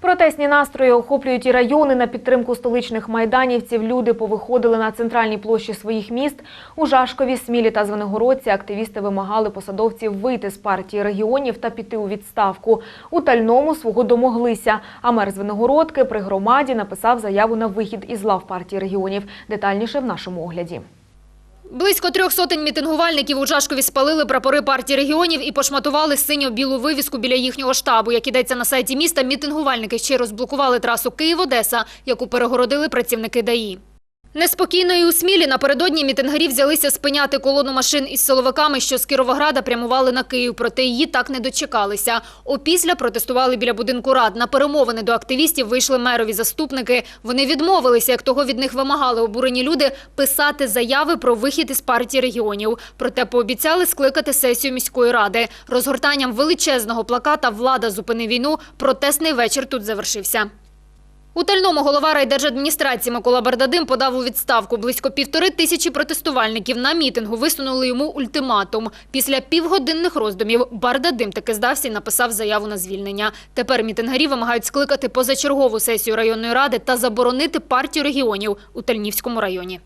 Протестні настрої охоплюють і райони на підтримку столичних майданівців. Люди повиходили на центральній площі своїх міст. У Жашкові, Смілі та Звенигородці активісти вимагали посадовців вийти з партії регіонів та піти у відставку. У Тальному свого домоглися. А мер Звенигородки при громаді написав заяву на вихід із лав партії регіонів. Детальніше в нашому огляді. Близько трьох сотень мітингувальників у Жашкові спалили прапори партії регіонів і пошматували синьо-білу вивіску біля їхнього штабу. Як ідеться на сайті міста, мітингувальники ще розблокували трасу Київ-Одеса, яку перегородили працівники ДАІ. Неспокійно і у Смілі напередодні мітингарі взялися спиняти колону машин із силовиками, що з Кіровограда прямували на Київ, проте її так не дочекалися. Опісля протестували біля будинку рад. На перемовини до активістів вийшли мерові заступники. Вони відмовилися, як того від них вимагали обурені люди, писати заяви про вихід із партії регіонів. Проте пообіцяли скликати сесію міської ради. Розгортанням величезного плаката «Влада зупини війну» протестний вечір тут завершився. У Тальному голова райдержадміністрації Микола Бардадим подав у відставку. Близько півтори тисячі протестувальників на мітингу висунули йому ультиматум. Після півгодинних роздумів Бардадим таки здався і написав заяву на звільнення. Тепер мітингарі вимагають скликати позачергову сесію районної ради та заборонити партію регіонів у Тальнівському районі.